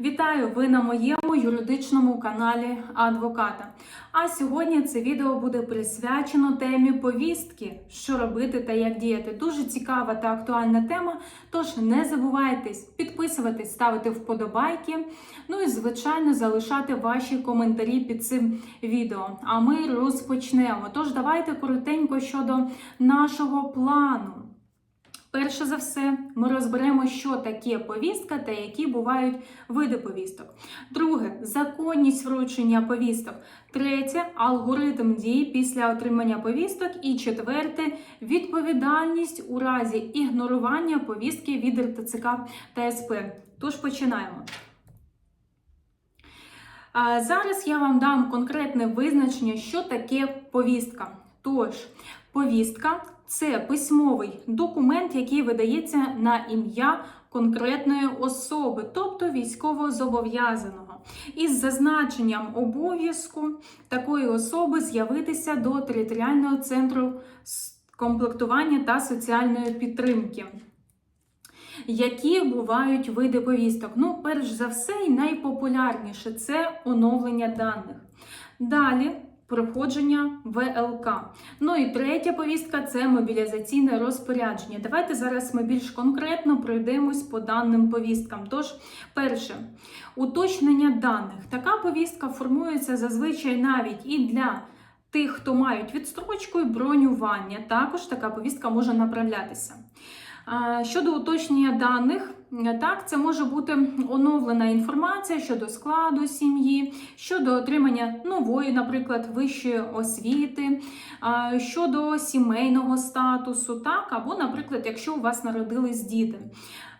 Вітаю! Ви на моєму юридичному каналі Адвоката. А сьогодні це відео буде присвячено темі повістки, що робити та як діяти. Дуже цікава та актуальна тема. Тож не забувайте підписуватись, ставити вподобайки. Ну і звичайно залишати ваші коментарі під цим відео. А ми розпочнемо. Тож давайте коротенько щодо нашого плану. Перше за все, ми розберемо, що таке повістка та які бувають види повісток. Друге законність вручення повісток. Третє алгоритм дій після отримання повісток. І четверте відповідальність у разі ігнорування повістки від РТЦК та СП. Тож починаємо. Зараз я вам дам конкретне визначення, що таке повістка. Тож, повістка це письмовий документ, який видається на ім'я конкретної особи, тобто військовозобов'язаного, із зазначенням обов'язку такої особи з'явитися до територіального центру комплектування та соціальної підтримки. Які бувають види повісток? Ну, перш за все, і найпопулярніше це оновлення даних. Далі проходження ВЛК. Ну і третя повістка це мобілізаційне розпорядження. Давайте зараз ми більш конкретно пройдемось по даним повісткам. Тож, перше, уточнення даних. Така повістка формується зазвичай навіть і для тих, хто мають відстрочку і бронювання. Також така повістка може направлятися. Щодо уточнення даних, так, це може бути оновлена інформація щодо складу сім'ї, щодо отримання нової, наприклад, вищої освіти, щодо сімейного статусу, так, або, наприклад, якщо у вас народились діти.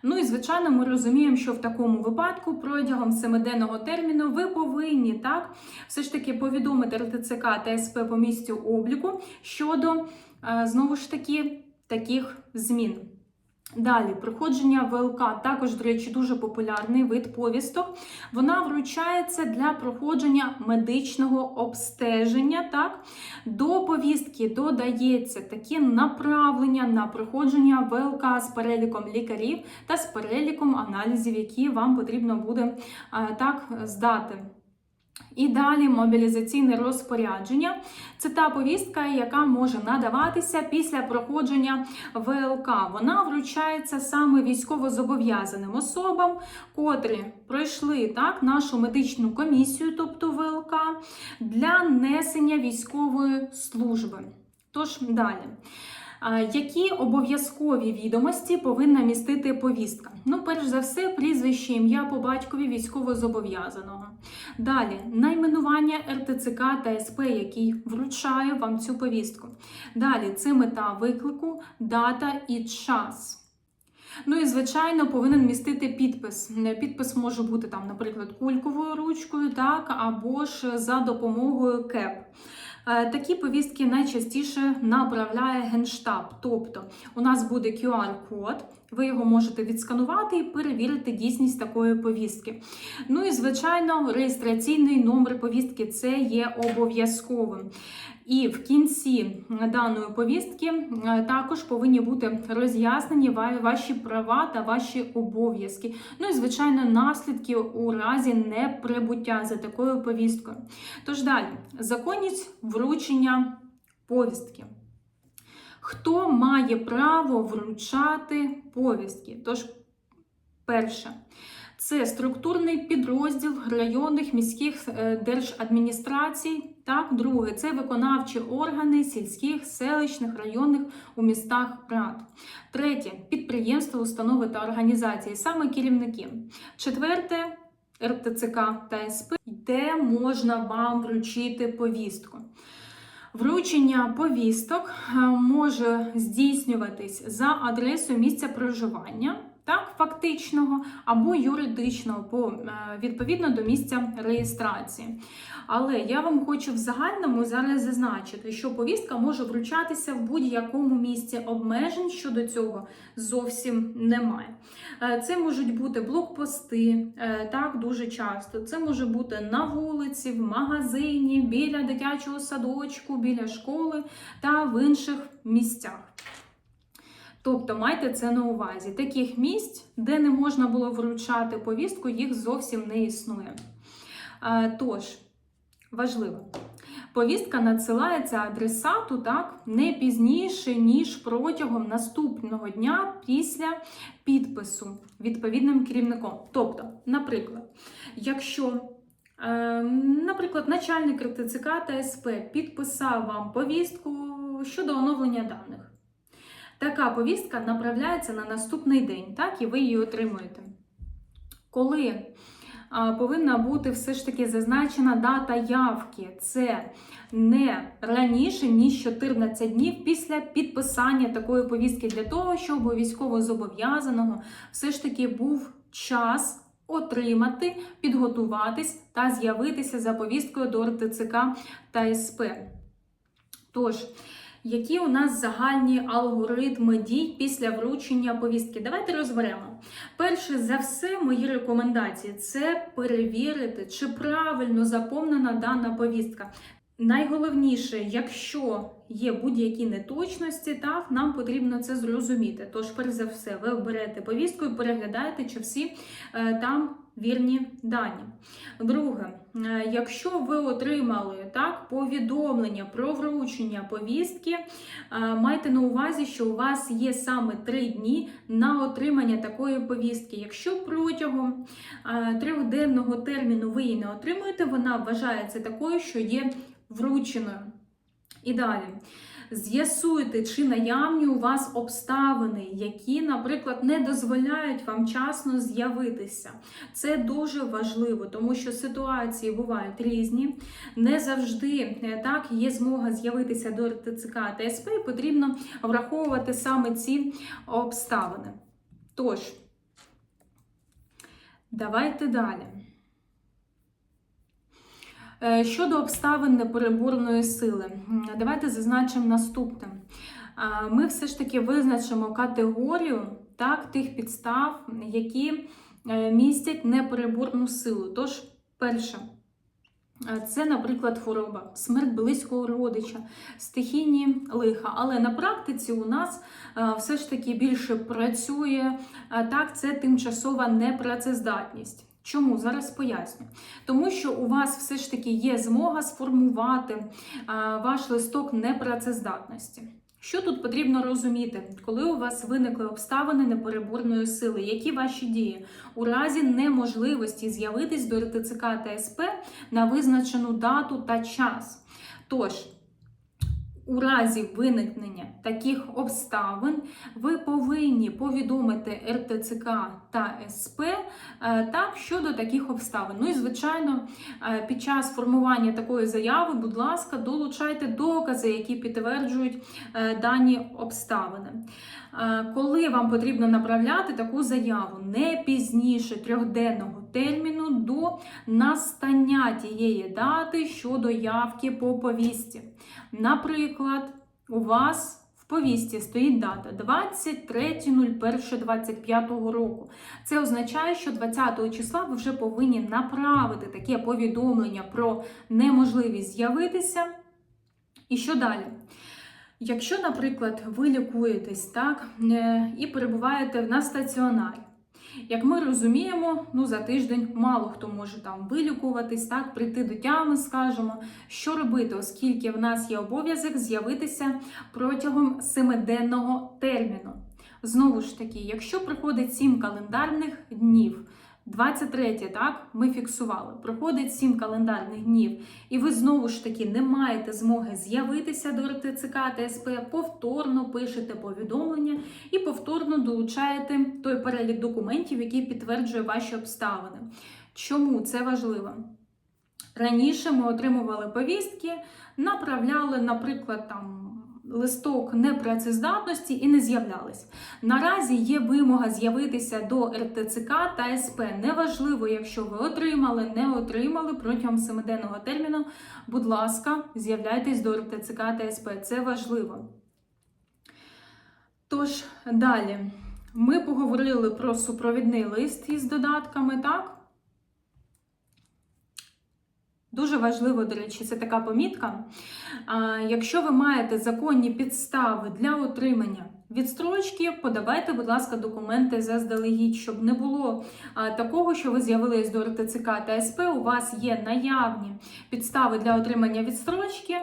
Ну і звичайно, ми розуміємо, що в такому випадку протягом семиденного терміну ви повинні так все ж таки повідомити РТЦК та СП по місцю обліку щодо знову ж таки таких змін. Далі, проходження ВЛК, також, до речі, дуже популярний вид повісток. Вона вручається для проходження медичного обстеження. Так? До повістки додається таке направлення на проходження ВЛК з переліком лікарів та з переліком аналізів, які вам потрібно буде так здати. І далі мобілізаційне розпорядження. Це та повістка, яка може надаватися після проходження ВЛК. Вона вручається саме військовозобов'язаним особам, котрі пройшли так нашу медичну комісію, тобто ВЛК, для несення військової служби. Тож далі. Які обов'язкові відомості повинна містити повістка? Ну, перш за все, прізвище ім'я по батькові військовозобов'язаного. Далі найменування РТЦК та СП, який вручає вам цю повістку. Далі це мета виклику, дата і час. Ну і, звичайно, повинен містити підпис. Підпис може бути, там, наприклад, кульковою ручкою, так, або ж за допомогою КЕП. Такі повістки найчастіше направляє Генштаб. Тобто у нас буде QR-код, ви його можете відсканувати і перевірити дійсність такої повістки. Ну і, звичайно, реєстраційний номер повістки це є обов'язковим. І в кінці даної повістки також повинні бути роз'яснені ваші права та ваші обов'язки. Ну і, звичайно, наслідки у разі неприбуття за такою повісткою. Тож далі, законність вручення повістки. Хто має право вручати повістки? Тож, перше, це структурний підрозділ районних міських е, держадміністрацій. Так, друге, це виконавчі органи сільських, селищних, районних у містах рад. Третє підприємства, установи та організації, саме керівники. Четверте РТЦК та СП, де можна вам вручити повістку. Вручення повісток е, може здійснюватись за адресою місця проживання, так, фактичного або юридичного, по, е, відповідно до місця реєстрації. Але я вам хочу в загальному зараз зазначити, що повістка може вручатися в будь-якому місці обмежень щодо цього зовсім немає. Е, це можуть бути блокпости, так дуже часто. Це може бути на вулиці, в магазині, біля дитячого садочку, біля школи та в інших місцях. Тобто майте це на увазі. Таких місць, де не можна було вручати повістку, їх зовсім не існує. Е, Тож, важливо. Повістка надсилається адресату так не пізніше, ніж протягом наступного дня після підпису відповідним керівником. Тобто, наприклад, якщо, е, наприклад, начальник РТЦК та СП підписав вам повістку щодо оновлення даних, така повістка направляється на наступний день, так, і ви її отримуєте. Коли а, повинна бути все ж таки зазначена дата явки. Це не раніше, ніж 14 днів після підписання такої повістки, для того, щоб у військовозобов'язаного все ж таки був час отримати, підготуватись та з'явитися за повісткою до РТЦК та СП. Тож, які у нас загальні алгоритми дій після вручення повістки? Давайте розберемо. Перше за все, мої рекомендації це перевірити, чи правильно заповнена дана повістка. Найголовніше, якщо є будь-які неточності, так нам потрібно це зрозуміти. Тож, перш за все, ви берете повістку і переглядаєте, чи всі е, там вірні дані. Друге, е, якщо ви отримали так повідомлення про вручення повістки, е, майте на увазі, що у вас є саме три дні на отримання такої повістки. Якщо протягом трьохденного терміну ви її не отримуєте, вона вважається такою, що є врученою. І далі. З'ясуйте, чи наявні у вас обставини, які, наприклад, не дозволяють вам часно з'явитися. Це дуже важливо, тому що ситуації бувають різні. Не завжди е, так є змога з'явитися до РТЦК та СП, і потрібно враховувати саме ці обставини. Тож, давайте далі. Е, Щодо обставин непереборної сили, давайте зазначимо наступне. Ми все ж таки визначимо категорію так, тих підстав, які е, містять непереборну силу. Тож, перше, е, це, наприклад, хвороба, смерть близького родича, стихійні лиха. Але на практиці у нас все ж таки більше працює так, це тимчасова непрацездатність. Чому зараз поясню? Тому що у вас все ж таки є змога сформувати ваш листок непрацездатності. Що тут потрібно розуміти, коли у вас виникли обставини непереборної сили? Які ваші дії у разі неможливості з'явитись до РТЦК та СП на визначену дату та час? Тож, у разі виникнення таких обставин ви повинні повідомити РТЦК та СП е, так щодо таких обставин. Ну і звичайно, е, під час формування такої заяви, будь ласка, долучайте докази, які підтверджують е, дані обставини. Коли вам потрібно направляти таку заяву не пізніше трьохденного терміну до настання тієї дати щодо явки по повісті. Наприклад, у вас в повісті стоїть дата 23.01.25 року. Це означає, що 20 числа ви вже повинні направити таке повідомлення про неможливість з'явитися. І що далі? Якщо, наприклад, ви лікуєтесь так е, і перебуваєте на стаціонарі, як ми розуміємо, ну за тиждень мало хто може там вилікуватись, так, прийти до тями, скажемо, що робити, оскільки в нас є обов'язок з'явитися протягом семиденного терміну. Знову ж таки, якщо приходить 7 календарних днів, 23, так, ми фіксували, проходить 7 календарних днів, і ви знову ж таки не маєте змоги з'явитися до РТЦК та СП, повторно пишете повідомлення і повторно долучаєте той перелік документів, який підтверджує ваші обставини. Чому це важливо? Раніше ми отримували повістки, направляли, наприклад, там листок непрацездатності і не з'являлись. Наразі є вимога з'явитися до РТЦК та СП. Неважливо, якщо ви отримали, не отримали протягом семиденного терміну. Будь ласка, з'являйтесь до РТЦК та СП. Це важливо. Тож, далі. Ми поговорили про супровідний лист із додатками, так? Дуже важливо, до речі, це така помітка. Якщо ви маєте законні підстави для отримання відстрочки, подавайте, будь ласка, документи заздалегідь, щоб не було такого, що ви з'явились до РТЦК та СП. У вас є наявні підстави для отримання відстрочки.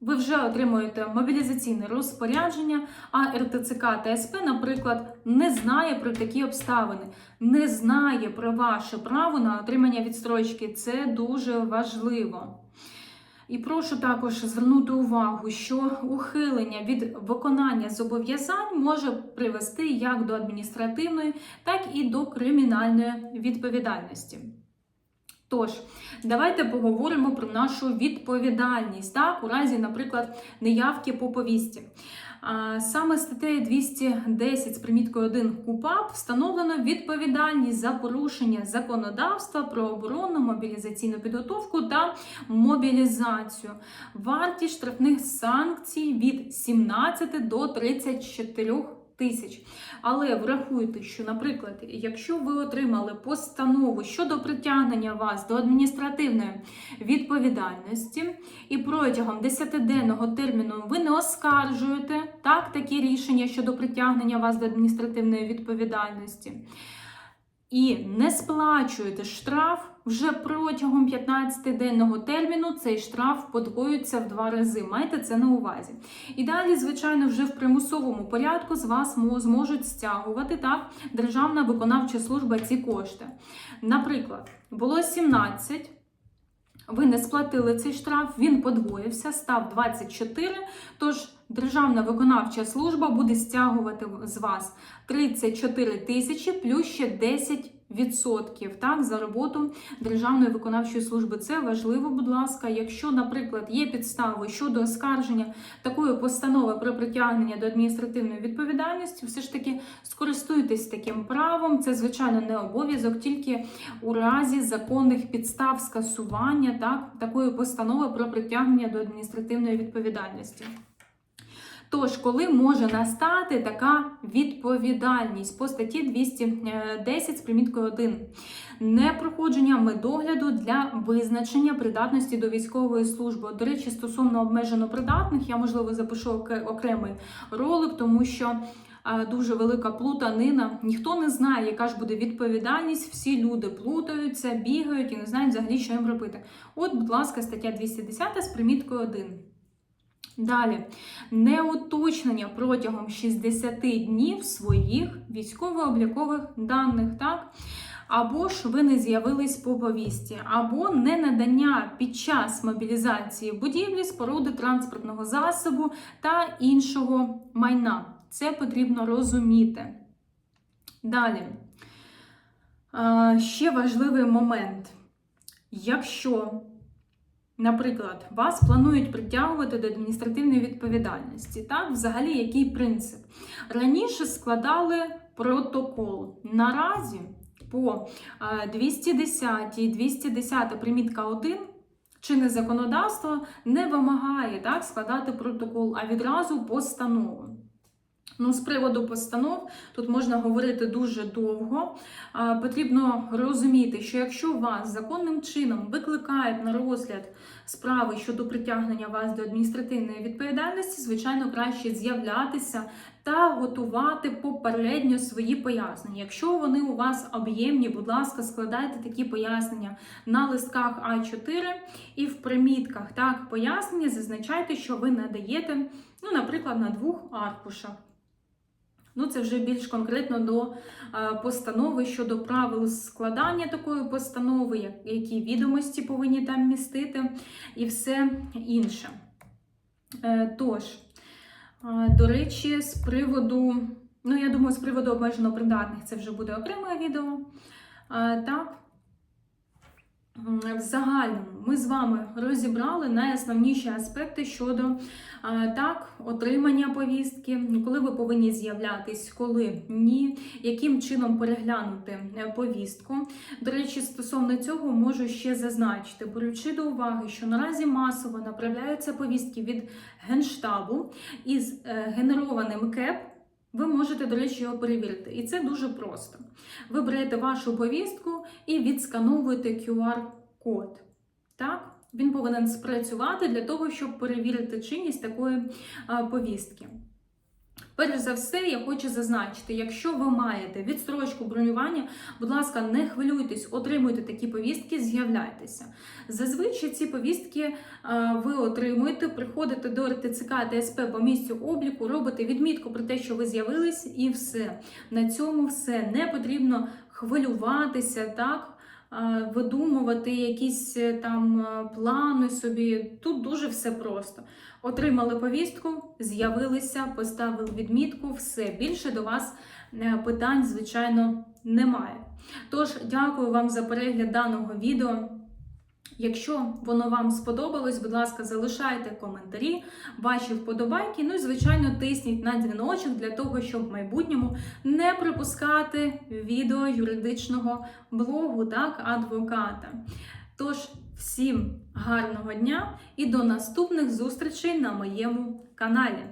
Ви вже отримуєте мобілізаційне розпорядження, а РТЦК та СП, наприклад, не знає про такі обставини, не знає про ваше право на отримання відстрочки. Це дуже важливо. І прошу також звернути увагу, що ухилення від виконання зобов'язань може привести як до адміністративної, так і до кримінальної відповідальності. Тож, давайте поговоримо про нашу відповідальність, так, у разі, наприклад, неявки по повісті. Саме статтею 210 з приміткою 1 КУПАП встановлено відповідальність за порушення законодавства про оборонну мобілізаційну підготовку та мобілізацію. Вартість штрафних санкцій від 17 до 34 тисяч. Але врахуйте, що, наприклад, якщо ви отримали постанову щодо притягнення вас до адміністративної відповідальності, і протягом 10-денного терміну ви не оскаржуєте так такі рішення щодо притягнення вас до адміністративної відповідальності. І не сплачуєте штраф вже протягом 15-денного терміну, цей штраф подвоюється в два рази. Майте це на увазі. І далі, звичайно, вже в примусовому порядку з вас зможуть стягувати так Державна виконавча служба ці кошти. Наприклад, було 17. Ви не сплатили цей штраф, він подвоївся, став 24. Тож Державна виконавча служба буде стягувати з вас 34 тисячі плюс ще 10 відсотків так, за роботу Державної виконавчої служби. Це важливо, будь ласка. Якщо, наприклад, є підстави щодо оскарження такої постанови про притягнення до адміністративної відповідальності, все ж таки скористуйтесь таким правом. Це, звичайно, не обов'язок, тільки у разі законних підстав скасування так, такої постанови про притягнення до адміністративної відповідальності. Тож, коли може настати така відповідальність по статті 210 з приміткою 1? Непроходження медогляду для визначення придатності до військової служби. До речі, стосовно обмежено придатних, я можливо запишу окремий ролик, тому що дуже велика плутанина. Ніхто не знає, яка ж буде відповідальність. Всі люди плутаються, бігають і не знають взагалі, що їм робити. От, будь ласка, стаття 210 з приміткою 1. Далі неуточнення протягом 60 днів своїх військово-облікових даних, так? Або ж ви не з'явились по повісті, або не надання під час мобілізації будівлі, споруди транспортного засобу та іншого майна. Це потрібно розуміти. Далі. Е, Ще важливий момент. Якщо Наприклад, вас планують притягувати до адміністративної відповідальності. Так, взагалі, який принцип? Раніше складали протокол. Наразі по е, 210 і 210 примітка 1 чинне законодавство не вимагає так, складати протокол, а відразу постанову. Ну, з приводу постанов тут можна говорити дуже довго. Потрібно розуміти, що якщо вас законним чином викликають на розгляд справи щодо притягнення вас до адміністративної відповідальності, звичайно, краще з'являтися та готувати попередньо свої пояснення. Якщо вони у вас об'ємні, будь ласка, складайте такі пояснення на листках А4 і в примітках так пояснення зазначайте, що ви надаєте, ну, наприклад, на двох аркушах. Ну, це вже більш конкретно до е, постанови щодо правил складання такої постанови, які відомості повинні там містити, і все інше. Е, Тож, е, до речі, з приводу, ну, я думаю, з приводу обмежено придатних це вже буде окреме відео. Так. В загальному ми з вами розібрали найосновніші аспекти щодо так, отримання повістки, коли ви повинні з'являтись, коли ні, яким чином переглянути е, повістку. До речі, стосовно цього можу ще зазначити, беручи до уваги, що наразі масово направляються повістки від Генштабу із е, генерованим КЕП. Ви можете, до речі, його перевірити. І це дуже просто. Ви берете вашу повістку і відскановуєте QR-код. Так? Він повинен спрацювати для того, щоб перевірити чинність такої повістки. Перш за все, я хочу зазначити, якщо ви маєте відстрочку бронювання, будь ласка, не хвилюйтесь, отримуйте такі повістки, з'являйтеся. Зазвичай ці повістки е, ви отримуєте, приходите до РТЦК та СП по місцю обліку, робите відмітку про те, що ви з'явились, і все. На цьому все не потрібно хвилюватися, так. е, Видумувати якісь е, там плани собі. Тут дуже все просто. Отримали повістку, з'явилися, поставили відмітку, все більше до вас е, питань, звичайно, немає. Тож, дякую вам за перегляд даного відео. Якщо воно вам сподобалось, будь ласка, залишайте коментарі, ваші вподобайки. Ну і звичайно, тисніть на дзвіночок для того, щоб в майбутньому не пропускати відео юридичного блогу, так, адвоката. Тож, всім гарного дня і до наступних зустрічей на моєму каналі.